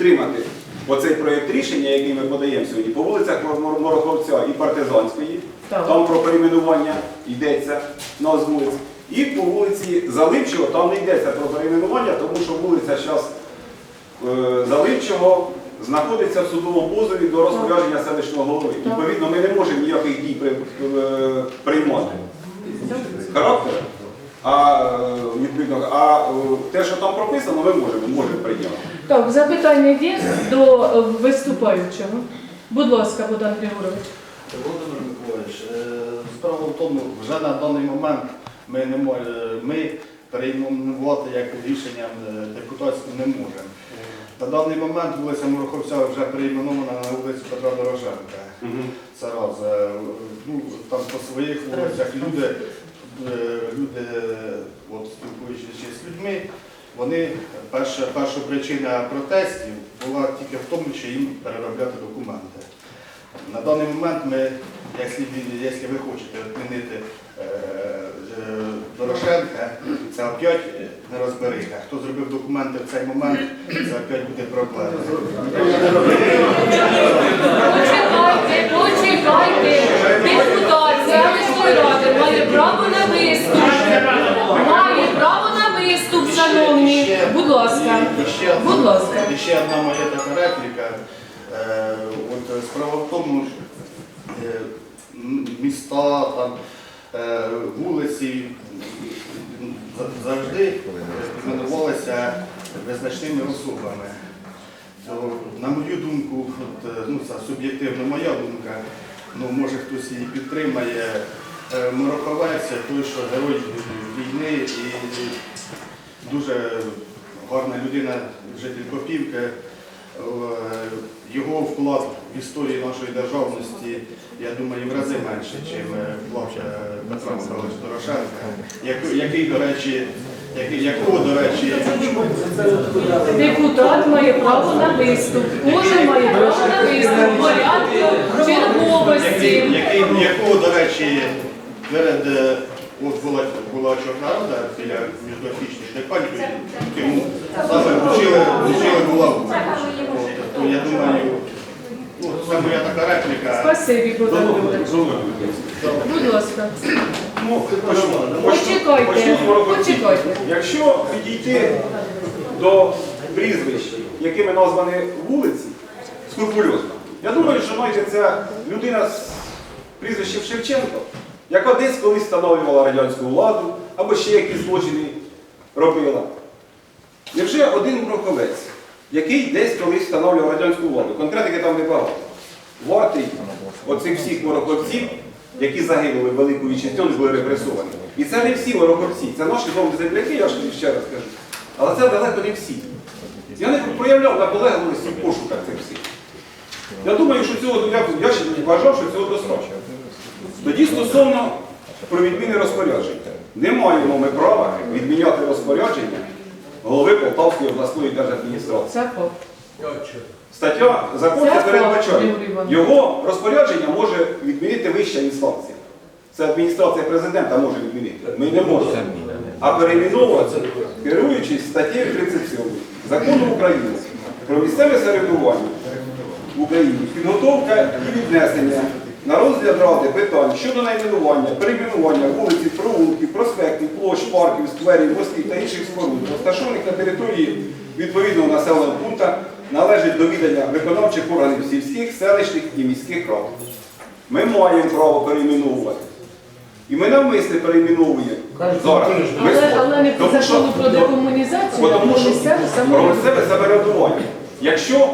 підтримати оцей проєкт рішення, який ми подаємо сьогодні, по вулицях Мороховця і Партизанської, Так. там про перейменування йдеться назв вулиць. І по вулиці Заливчого там не йдеться про перейменування, тому що вулиця зараз Заливчого знаходиться в судовому позові до розпорядження селищного голови. Так. Відповідно, ми не можемо ніяких дій при- е, приймати характер, а е, відповідно, а е, те, що там прописано, ми можемо, можемо прийняти. Так, запитання є до е, виступаючого. Будь ласка, Богдан Григорович. Володимир Миколаївич, справа в тому, вже на даний момент ми не можемо, ми перейменувати як рішенням е, депутатським не можемо. На даний момент вулиця Мороховця вже перейменована на вулицю Петра Дороженка. Це раз. Ну, там по своїх вулицях люди, люди от, спілкуючись з людьми, вони перша, перша причина протестів була тільки в тому, що їм переробляти документи. На даний момент ми, якщо, якщо ви хочете відмінити е, е, Дорошенка, це опять нерозбериха. Хто зробив документи в цей момент, це опять буде проблема. Почекайте, почекайте. Депутат селищної ради має право на виступ. Має право на виступ, шановні. Будь ласка. Будь ласка. І ще одна моя така репліка. Е, От е, справа в тому, е, міста, там, вулиці завжди іменувалися визначними особами. На мою думку, от, ну, це суб'єктивно моя думка, ну, може хтось її підтримає. Е, той, що герой війни і дуже гарна людина, житель Копівки. Е, Його вклад в історію нашої державності, я думаю, в рази менше, ніж вклад е, Петра Михайловича Дорошенка, як- який, до речі, який- якого, до речі, Депутат має право на виступ. Кожен має право на виступ. Порядку який, черговості. який, якого, до речі, перед е, от була, була чорна рада біля міжграфічних депанів, йому саме вручили булаву. То я думаю, ну, це моя така репліка. Спасибі, Богдан. Будь ласка. Ну, почну- Почекайте, з Мороховців. почекайте. Якщо підійти до прізвищ, якими названі вулиці, скрупульозно, я думаю, що знайдеться людина з прізвищем Шевченко, яка десь колись встановлювала радянську владу або ще якісь злочини робила. Невже один Мороховець, який десь колись встановлював радянську владу, конкретики там небагато, вартий оцих всіх мороховців, які загинули в Велику Вітчизняну, були репресовані. І це не всі мороховці, це наші добрі земляки, я ж ще раз кажу. Але це далеко не всі. Я не проявляв наполегливості в пошуках цих всіх. Я думаю, що цього я, я ще вважав, що цього достатньо. Тоді стосовно про відміни розпоряджень. Не маємо ми права відміняти розпорядження голови Полтавської обласної держадміністрації. Це факт. Стаття закону передбачає. Його розпорядження може відмінити вища інстанція. Це адміністрація президента може відмінити. Ми не можемо. А перейменовувати, керуючись статтею 37 закону України про місцеве самоврядування в Україні, підготовка і віднесення на розгляд ради питань щодо найменування, перейменування вулиці, провулків, проспектів, площ, парків, скверів, мостів та інших споруд, розташованих на території відповідного населеного пункту, належить до відання виконавчих органів сільських, селищних і міських рад. Ми маємо право перейменовувати. І ми навмисне перейменовуємо зараз. Але, але не по Тому що- закону про декомунізацію, а тому що місцеве про самоврядування. місцеве самоврядування. Якщо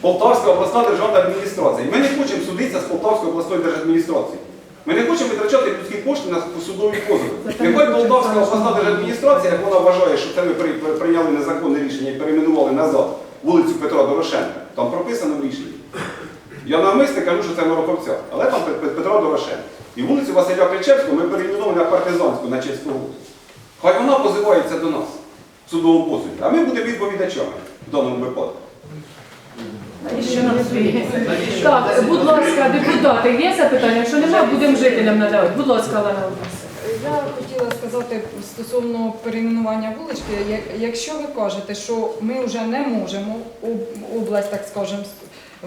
Полтавська обласна державна адміністрація, і ми не хочемо судитися з Полтавською обласною держадміністрацією. Ми не хочемо витрачати людські кошти на судові позови. Нехай Полтавська обласна держадміністрація, як вона вважає, що це ми при- при- прийняли незаконне рішення і перейменували назад вулицю Петра Дорошенка. Там прописано в рішенні. Я навмисне кажу, що це Мороковця, але там Пет- Пет- Петра Дорошенка. І вулицю Василя Кричевського ми перейменували на партизанську, на честь кого. Хай вона позивається до нас в судовому позові, а ми будемо відповідачами в даному випадку. Що нам свій? Так, будь ласка, депутати, є запитання? Якщо немає, будемо жителям надавати. Будь ласка, Олена Я хотіла сказати стосовно перейменування вулички. Як- Якщо ви кажете, що ми вже не можемо, область, так скажемо,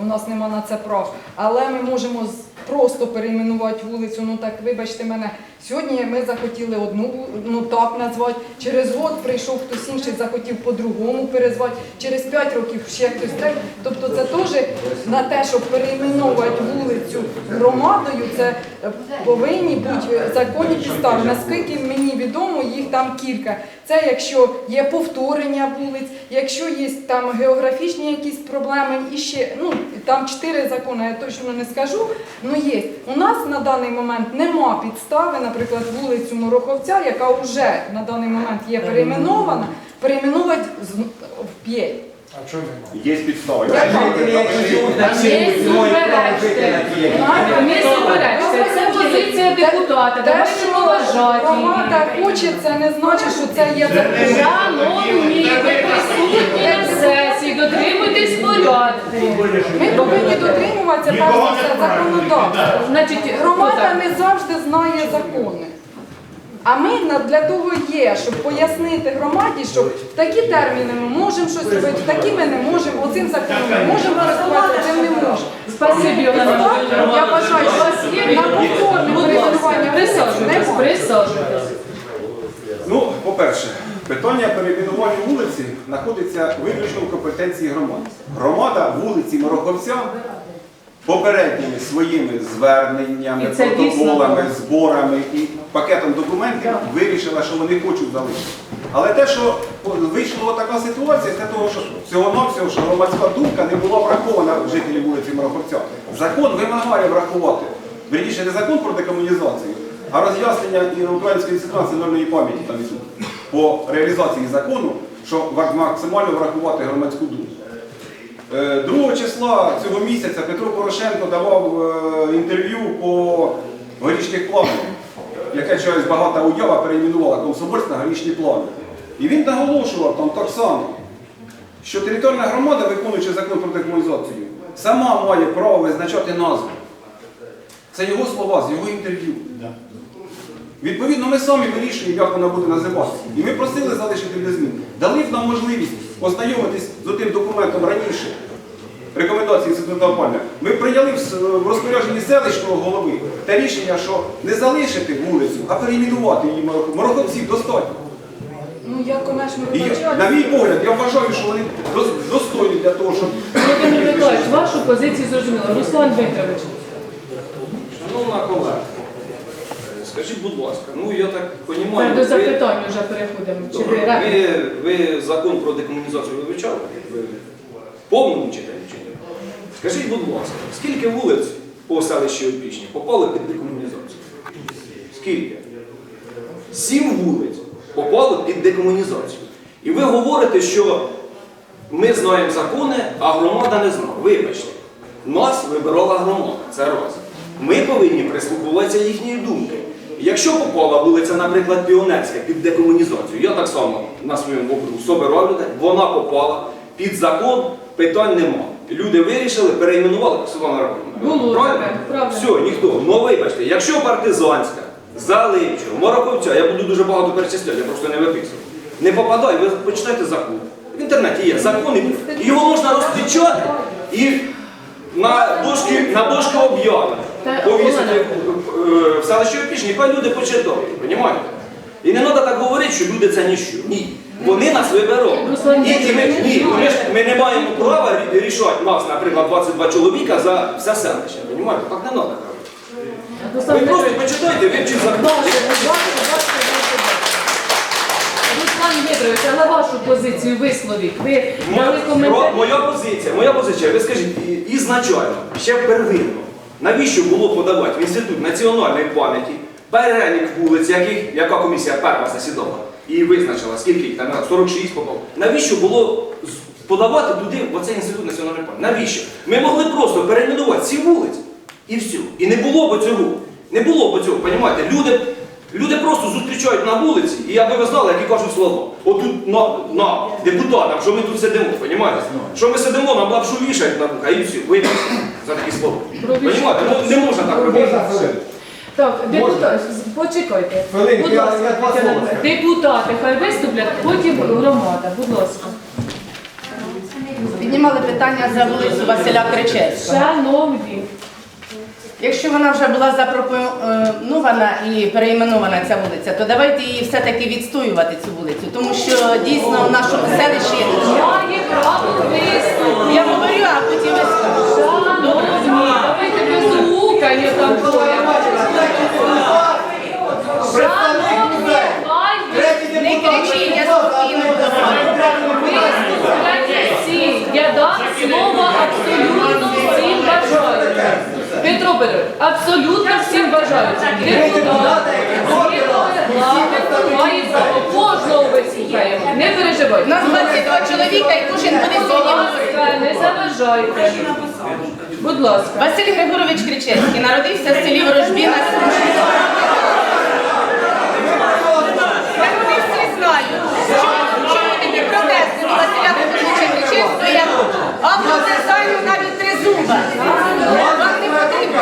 у нас нема на це прав, але ми можемо просто перейменувати вулицю. Ну так вибачте мене. Сьогодні ми захотіли одну ну так назвати. Через год прийшов хтось інший, захотів по-другому перезвати. Через п'ять років ще хтось третій. Тобто це теж на те, щоб перейменувати вулицю громадою, це повинні бути законні підстави. Наскільки мені відомо, їх там кілька. Це якщо є повторення вулиць, якщо є там географічні якісь проблеми, і ще ну там чотири закони, я точно не скажу. Ну є. У нас на даний момент нема підстави, наприклад, вулицю Мороховця, яка вже на даний момент є перейменована, перейменувати з- в п'ять. А чого немає? Є суперечте. Не. Це позиція депутата. Те, Давайте що поважати громада її. хоче, це не значить, що це є закон. Шановні, ви присутні на сесії, дотримуйтесь порядку. Ми повинні дотримуватися перш за все законодавства. Значить, Громада не завжди знає закони. А ми для того є, щоб пояснити громаді, що в такі терміни ми можемо щось робити, в такі ми не можемо, оцим законом ми можемо користуватися, цим не можемо. Спасибі, Олена Я У вас є на повторне Будь ласка, присаджуйтесь, присаджуйтесь. По-перше, питання перейменування вулиці знаходиться виключно в компетенції громади. Громада вулиці Мороховця попередніми своїми зверненнями, І це протоколами, дійсно. зборами і пакетом документів вирішила, що вони хочуть залишити. Але те, що вийшла така ситуація, це того, що всього-навсього, що громадська думка не була врахована в жителі вулиці Мороховця. Закон вимагає врахувати. Верніше, не закон про декомунізацію, а роз'яснення і Української національної пам'яті там ідуть по реалізації закону, що максимально врахувати громадську думку. Е, 2 числа цього місяця Петро Порошенко давав е, інтерв'ю по горішніх планах, яке через багата уява перейменувала Комсомольськ на горішні плани. І він наголошував там так само, що територіальна громада, виконуючи закон про декомунізацію, сама має право визначати назву. Це його слова з його інтерв'ю. Відповідно, ми самі вирішуємо, як вона буде називатися. І ми просили залишити без змін. Дали б нам можливість ознайомитись з тим документом раніше. Рекомендації Інституту опалення. Ми прийняли в розпорядженні селищного голови те рішення, що не залишити вулицю, а перейменувати її Морох- Мороховців достатньо. Ну я, конечно, І, вибачаю. на мій погляд, я вважаю, що вони дос- достойні для того, щоб Володимир Миколаївич, вашу позицію зрозуміло. Руслан Вікторович. Шановна колега, скажіть, будь ласка, ну я так Це розумію, до запитань вже переходимо. Чи ви ви, ви закон про декомунізацію вивчали? Ви в повному читанні чи ні? Скажіть, будь ласка, скільки вулиць по селищі Опічні попали під декомунізацію? Скільки? Сім вулиць попали під декомунізацію. І ви говорите, що ми знаємо закони, а громада не знає. Вибачте, нас вибирала громада, це раз. Ми повинні прислуховуватися їхньої думки. Якщо попала вулиця, наприклад, Піонерська під декомунізацію, я так само на своєму округу собирав людей, вона попала під закон, питань нема. Люди вирішили, перейменували Світлана. Було Правильно? Все, ніхто. Ну вибачте, якщо партизанська, Заливчого, Мороковця, я буду дуже багато перечисляти, я просто не виписую. Не попадає, ви почитайте закон. В інтернеті є закон, його можна розпечатати і на дошки, на дошки об'яви повісити е, в селищі Опішні, хай люди почитають, розумієте? І не треба так говорити, що люди це ніщо. Ні. Вони нас виберуть. І, і ми, ні, ми, ж- ми не маємо права рі- рішати нас, наприклад, 22 чоловіка за все селище. Розумієте? Так не треба робити. Руслан Ви просто почитайте, вивчіть закон. Руслан Вікторович, але вашу позицію висловіть. Ви дали Моя, коментар. моя позиція, моя позиція, ви скажіть, і- ізначально, ще первинно, навіщо було подавати в Інститут національної пам'яті перелік вулиць, яких, яка комісія перша засідала і визначила, скільки їх там, 46 попав. Навіщо було подавати туди, оцей інститут національної пам'яті? Навіщо? Ми могли просто перейменувати ці вулиці і все. І не було б цього. Не було б цього, розумієте? Люди, люди просто зустрічають на вулиці, і аби ви знали, які кажуть слова. Отут на, на депутатам, що ми тут сидимо, розумієте? Що ми сидимо, нам лапшу вішають на вуха, і все, вибачте за такі слова. Розумієте? Ну, не можна так робити. Так, депутат, почекайте. Хвилинку, Будь я- ласка, я два Тетяна слова Михайлівна. депутати хай виступлять, потім громада. Будь ласка. Піднімали питання за вулицю Василя Кричевського. Шановні, Якщо вона вже була запропонована і переіменована ця вулиця, то давайте її все-таки відстоювати цю вулицю, тому що дійсно в нашому селищі має право я говорю, а потім ви скажете. Давайте без гукання там поряд. Шановні, хай Не кричіть, я спокійно говорю. виступлять всі. Я дам слово абсолютно всім бажаючим. Петро Петрович, абсолютно всім бажаючим. Депутат, згідно регламенту, має право кожного вислухаємо. Не У нас 22 чоловіка і кожен буде сьогодні говорити. не заважайте. Будь ласка. Василь Григорович Кричевський народився в селі Ворожбіна. Так вони всі знають. Чому, чому такі протести до Василя Григоровича Кричевського як автодизайну навіть тризуба? Вам не потрібно.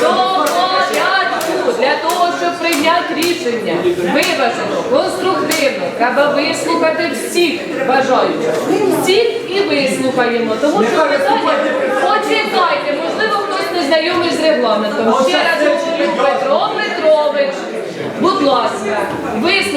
До порядку для того, щоб прийняти рішення виважено, конструктивно, треба вислухати всіх бажаючих. Всіх і вислухаємо. Тому що питання почекайте, можливо, хтось не знайомий з регламентом. Ще раз говорю, Петро Петрович, будь ласка, вислухайте.